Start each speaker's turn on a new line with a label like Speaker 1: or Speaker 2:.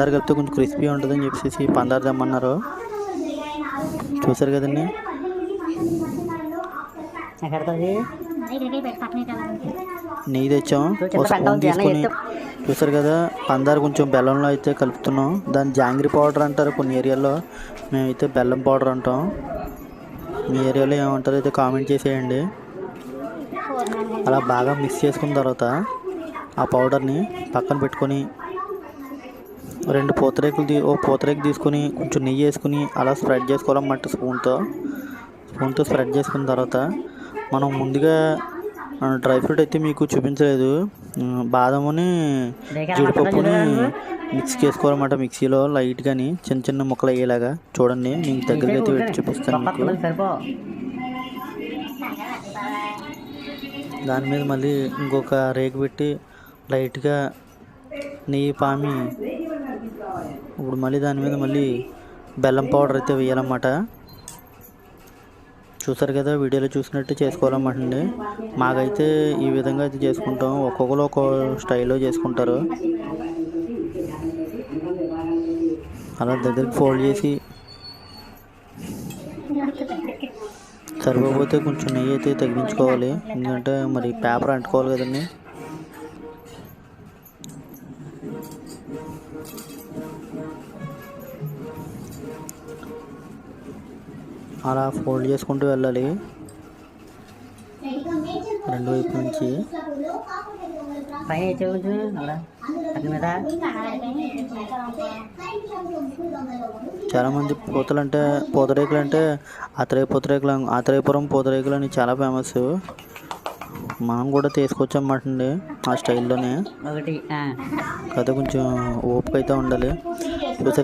Speaker 1: పందారు కలిపితే కొంచెం క్రిస్పీ ఉంటుందని చెప్పేసి పందారు తెమ్మన్నారు. చూసారు కదండి? నెయ్యి తెచ్చాం. తీసుకొని. చూసారు కదా పందారు కొంచెం బెల్లంలో అయితే కలుపుతున్నాం. దాన్ని జాంగ్రీ పౌడర్ అంటారు కొన్ని ఏరియాల్లో. మేమైతే బెల్లం పౌడర్ అంటాం. మీ ఏరియాలో ఏమంటారో అయితే కామెంట్ చేసేయండి. అలా బాగా మిక్స్ చేసుకున్న తర్వాత ఆ పౌడర్ని పక్కన పెట్టుకొని రెండు పూతరేకులు తీ ఓ పూతరేకు తీసుకొని కొంచెం నెయ్యి వేసుకుని అలా స్ప్రెడ్ చేసుకోవాలన్నమాట స్పూన్తో? స్పూన్తో స్ప్రెడ్ చేసుకున్న తర్వాత మనం ముందుగా డ్రై ఫ్రూట్ అయితే మీకు చూపించలేదు. బాదముని జీడిపప్పుని మిక్స్ చేసుకోవాలన్నమాట మిక్సీలో లైట్ కానీ చిన్న చిన్న ముక్కలు అయ్యేలాగా. చూడండి మీకు దగ్గరికి అయితే పెట్టి చూపిస్తాను మీకు. దాని మీద మళ్ళీ ఇంకొక రేకు పెట్టి లైట్గా నెయ్యి పామి ఇప్పుడు మళ్ళీ దాని మీద మళ్ళీ బెల్లం పౌడర్ అయితే వేయాలన్నమాట. చూసారు కదా వీడియోలో చూసినట్టు చేసుకోవాలన్నమాట. అండి మాకైతే ఈ విధంగా అయితే చేసుకుంటాం. ఒక్కొక్కరు ఒక్కో స్టైల్లో చేసుకుంటారు. అలా దగ్గరికి ఫోల్డ్ చేసి సరిపోతే కొంచెం నెయ్యి అయితే తగ్గించుకోవాలి. ఎందుకంటే మరి పేపర్ అంటుకోవాలి కదండి. అలా ఫోల్డ్ చేసుకుంటూ వెళ్ళాలి. రెండు వైపు నుంచి.
Speaker 2: పైన
Speaker 1: చాలామంది పూతలు అంటే పూతరేకులు అంటే ఆత్రేయ పూతరేకులు ఆత్రేయపురం పూతరేకులు అని చాలా ఫేమస్ మనం కూడా తీసుకొచ్చామన్నమాట అండి ఆ స్టైల్లోనే.
Speaker 2: ఒకటి ఆ.
Speaker 1: కదా కొంచెం ఓపిక అయితే ఉండాలి.